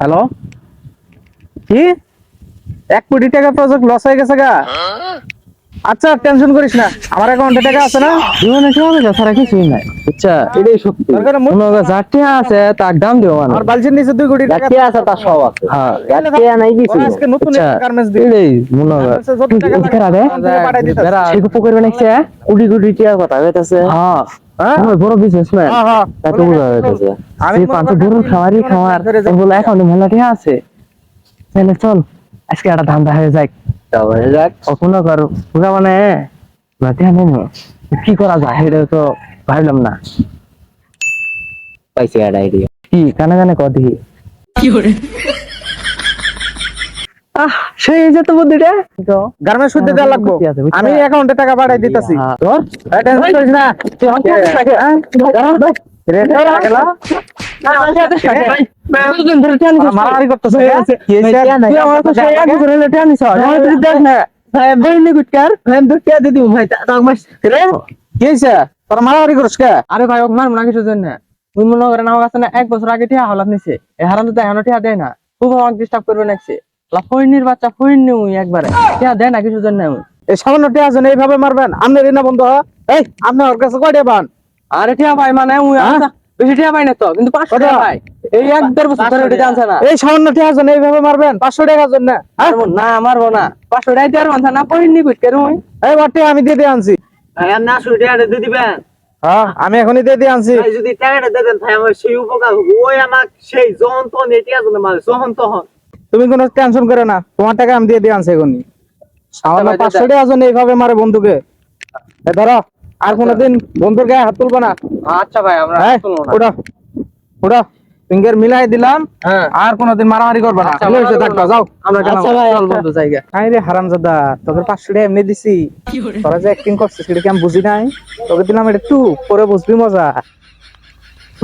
Hello কি? এক কোটি টাকা প্রজেক্ট লস হয়ে গেছে গা। আচ্ছা টেনশন করিস না। আমার অ্যাকাউন্টে টাকা আছে না? জীবনে কি হবে কিছুই নাই। বুঝছা এটাই সত্যি। মনে আছে তার দাম দিও মানে বালছির নিচে দুই কোটি টাকা আছে তার সব আছে। হ্যাঁ। টিয়া নাই কিছু আজকে নতুন আচ্ছা, গার্মেন্টস দিই এটাই মনে গার্মেন্টসে যত টাকা পাঠাই দিতে পুকুর কোটি কোটি কথা কইতাছে। হ্যাঁ হ্যাঁ? বড় বিজনেসম্যান হ্যাঁ, হ্যাঁ। তাকে বোঝা যাইতেছে। আমি পাঁচ গরুর খামারই খামার বলে এখন মেলা আছে। তাহলে চল আজকে একটা ধান্দা হয়ে যাক। যাক। কখনো করো। পুরা মানে? কি করা যায়? তো ভাবলাম না। পাইছে একটা আইডিয়া কি? কানে কানে কদি আহ সেই যে তো বুদ্ধিটা গার্মেন্টস শুদ্ধ দেওয়া লাগবো। বুদ্ধি আছে, বুঝছ? আমি অ্যাকাউন্টে টাকা পাঠাই দিতেছি। হ্যাঁ, টেনশন করিস না। হ্যাঁ? মারামারি করতেছে কি। রে? তোর মারামারি আরে ভাই ওকে মারবো না কিছুর জন্য। তুই মনে করেন আমার কাছে না এক বছর আগে টিয়া হলাত নিছে। এ হারাম তো এখনও টিয়া দেয় না। খুব আমাকে ডিস্টার্ব করবে নাকছে ফইনির বাচ্চা ফইনি উই একবারে। টিয়া দেয় না কিছুর জন্য উই। এই সামান্য টিয়া আছে না, এইভাবে মারবেন আপনি রিনা বন্ধু হ? এই আপনি ওর কাছে কয়টা পান আরে টিয়া ভাই মানে উই হ্যাঁ? আচ্ছা, বেশি টিয়া পাই না তো কিন্তু পাঁচশো? টাকা ভাই। এই এক দেড় বছর ধরে এটা জানছে না। এই সামান্য টিয়া আছে না, এইভাবে মারবেন পাঁচশো টাকার জন্য হ্যাঁ? মারবো না মারবো না। পাঁচশো টাকা দিয়ে আর মানছে না ফইনি এই বাটে আমি দিয়ে দিয়ে আনছি। আসলে টিয়াটা দিয়ে দিবেন। হ্যাঁ আমি এখনই দিয়ে দিয়ে আনছি। যদি টাকাটা দেন ভাই আমার সেই উপকার ওই আমার সেই যখন তখন টিয়া জন্য মারে যখন তখন তুমি কোনো টেনশন করো না তোমার টাকা আমি দিয়ে দিয়ে আনছি এখনই সামান্য পাঁচশো টাকার জন্য এইভাবে মারে বন্ধুকে। ধরো আর কোনোদিন বন্ধুর গায়ে হাত তুলবো না। আচ্ছা ভাই আমরা হ্যাঁ শুনব না। ওটা ওটা ফিঙ্গার মিলাই দিলাম হ্যাঁ। আর কোনোদিন মারামারি করবে না। আচ্ছা, ঠিক আছে, থাকবা, যাও। আমরা আচ্ছা ভাই, চল আচ্ছা। বন্ধু জায়গা আই রে হারামজাদা তোকে পাঁচশো টাকা এমনি দিছি। তোরা যে অ্যাক্টিং করছিস সেটা কি আমি বুঝি নাই? তোকে দিলাম এটা একটু পরে বুঝবি মজা।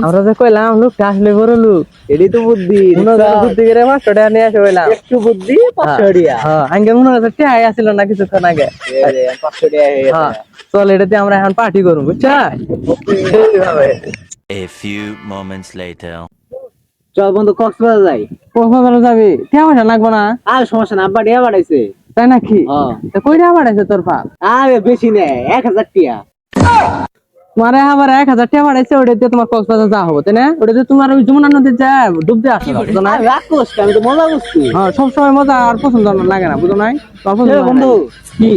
আমরা যে কইলাম লোকটা আসলে বড় লোক। এটাই তো বুদ্ধি মনে বুদ্ধি করে পাঁচশো টাকা নিয়ে আসে বললাম একটু বুদ্ধি পাঁচশো টাকা হ্যাঁ আগে মনে হচ্ছে টিয়াই আসছিল না কিছুক্ষণ আগে। পাঁচশো টাকা হয়ে হ্যাঁ চল এটাতে আমরা এখন পার্টি করব বুঝছাই? A few moments later. চল বন্ধু কক্সবাজার যাই। কক্সবাজার যাবি? টিয়া পয়সা লাগবো না? আর সমস্যা না আব্বা টিয়া বাড়াইছে তাই নাকি? হ্যাঁ। কই টাকা বাড়াইছে তোর পাপ আরে বেশি নেই এক হাজার টিয়া। তোমার আবার এক হাজার টাকা বাড়াইছে ওটা দিয়ে তোমার কক্সবাজার যা হবে তাই না? ওটা দিয়ে তোমার ওই যমুনা নদীর যা ডুবতে আসে না রাগ করছি আমি তো মজা করছি। হ্যাঁ সবসময় মজা আর পছন্দ লাগে না বুঝো নাই? তোমার পছন্দ বন্ধু না। কি?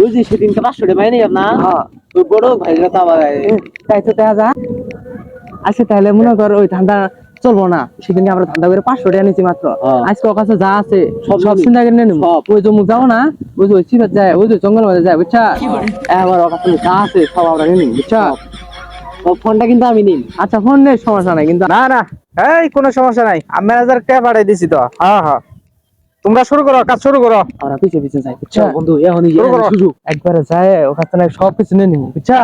ওই যে সেদিনকে পাঁচশো টাকা পাইনি আপনার? হ্যাঁ। ওই বড় ভাইরা তো আবার তাই তো দেখা যা আচ্ছা তাহলে মনে কর ওই ধান্দা চলবো না। সেদিন আমরা ধান্দা করে পাঁচশো টাকা নিচ্ছি মাত্র। হ্যাঁ। আজকে ওর কাছে যা আছে সব সব চিন্তা করে নিয়ে নিবো। ওই জমুক যাব না ওই যে ওই চিপাত যায় ওই যে জঙ্গল মাঝে যায় বুঝছা? এবার ওর কাছে যা আছে সব আমরা নিয়ে নিবো বুঝছা? ও ফোনটা কিন্তু আমি নিন আচ্ছা ফোন নেই সমস্যা নাই কিন্তু না না। এই কোনো সমস্যা নাই। আমি ম্যানেজার ট্যাব পাঠাই দিছি তো। হ্যাঁ হ্যাঁ তোমরা শুরু করো কাজ শুরু করো। আমরা পিছিয়ে পিছিয়ে যাই বুঝছা? বন্ধু এখনই শুরু একবারে যায় ওর কাছে না সব কিছু নিয়ে নিবো বুঝছা?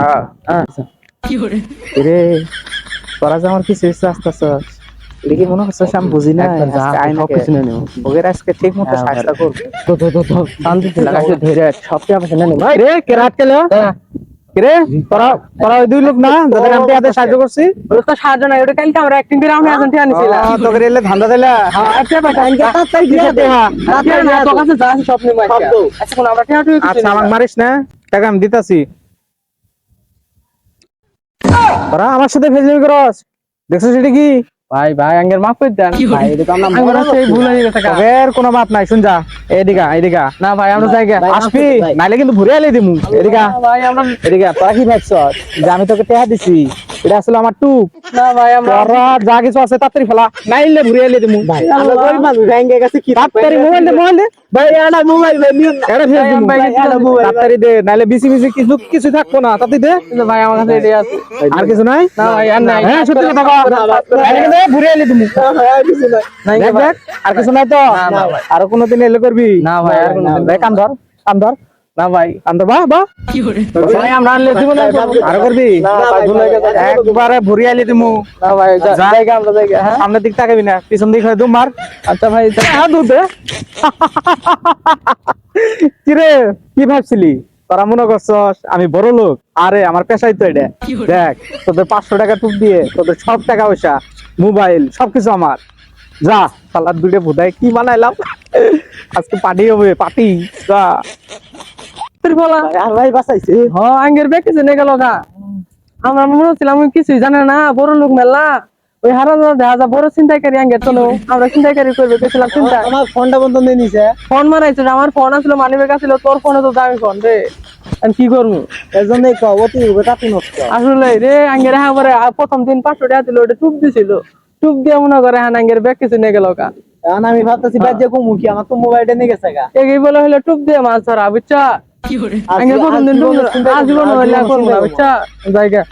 হ্যাঁ আচ্ছা। রে। তোরা যে আমার কিছু কিছু মনে হচ্ছে আমি বুঝি না নিবো ওদের আজকে ঠিক মতো হ্যাঁ, চেষ্টা করব তো তো তো শান্তি ধরে রে কে রাত কেলো রে তোরা তোরা ওই দুই লোক না যাদের আমি হাতে সাহায্য করছি ওর তো সাহায্য নাই ওটা কালকে আমরা একদিন করে আমরা এখন তোকে ধান্দা দিলা হ্যাঁ পয়সা আনকে তাড়াতাড়ি দিয়ে দে, হ্যাঁ। না তোর কাছে যা আছে সব। আচ্ছা কোন আমরা আচ্ছা আমাকে মারিস না টাকা আমি দিতাছি তোরা আমার সাথে ফেসবুক করস। দেখছ সেটা কি? ভাই ভাই আঙ্গের মাফ করে দেন। ভাই এটা তো আমরা সেই ভুল হয়ে গেছে কা। এর কোনো মাপ নাই শুন যা। এদিকা এদিকা। না ভাই আমরা যাই আসবি নাইলে কিন্তু ঘুরে আলে দিমু। এদিকা ভাই আমরা এদিকা তোরা কি ভাবছ যে আমি তোকে টেহা দিছি? এটা আসলে আমার টুপ। না ভাই আমরা যা কিছু আছে তাড়াতাড়ি ফেলা। নাইলে ঘুরে আলে দিমু। আমরা গেছে কি তাড়াতাড়ি মোবাইল দে মোবাইল দে। ভাই এটা মোবাইল ভাই নিও না। এটা ফেস দিমু। ভাই, এটা মোবাইল। তাড়াতাড়ি দে নাইলে বিসি বিসি কিছু কিছু থাকব না। তাড়াতাড়ি দে। ভাই আমার কাছে এটাই আছে। আর কিছু নাই? না ভাই আর নাই। হ্যাঁ সত্যি কথা কও। নাইলে ঘুরে আলে দিমু। আর কিছু নাই। দেখ ভাই। আর কিছু নাই তো? না, না ভাই। আর কোনোদিন এলে করবি? না ভাই আর কোনোদিন কান ধর কান ধর। না ভাই কান বা বা। ভাই আমরা আনলে দিব না আর করবি? না, ভাই, ভুল হয়ে গেছে। একবারে ভুরি আলি দিমু। না ভাই যা- যা। যাই গে আমরা যাই হ্যাঁ? সামনের দিক তাকাবি না পিছন দিক হয় দুম মার। আচ্ছা ভাই হ্যাঁ দুধ কি ভাবছিলি? তোরা মনে করছস আমি বড় লোক? আরে আমার পেশাই তো এটা। দেখ তোদের পাঁচশো টাকা টুপ দিয়ে তোদের সব টাকা পয়সা মোবাইল সবকিছু আমার। যা সালাদ দুটো বোধায় কি বানাইলাম? আজকে পার্টি হবে পার্টি যা। তোর বলা। আর ভাই বাঁচাইছে। হ আঙ্গের ব্যাগ কিছু গেল গা। আমরা মনে হচ্ছিলাম কিছুই জানে না বড় লোক মেলা। ওই হারা দেখা যা বড় চিন্তাকারী আঙ্গের তো আমরা চিন্তাকারী করবে গেছিলাম চিন্তা আমার ফোনটা বন্ধ নিয়ে নিছে। ফোন মারাইছে আমার ফোন আসলো মানি ব্যাগ তোর ফোনে তো দামি ফোন রে। আমি কি করব? এর জন্যই অতি হবে তাতে নষ্ট। আসলে রে আঙ্গের হ্যাঁ পরে প্রথম দিন পাঁচশো টাকা দিল ওটা টুপ দিছিল। টুপ দিয়ে মনে করে হ্যাঁ আঙ্গের ব্যাগ কিছু নিয়ে গেল এখন আমি ভাবতেছি ব্যাগ যে কমু কি? আমার তো মোবাইলটা নিয়ে গেছে গা। এগিয়ে বলে হলো টুপ দিয়ে মাছ ধরা বুঝছা? আঙ্গের প্রথম আজীবন হইলে করব না বুঝছা জায়গা।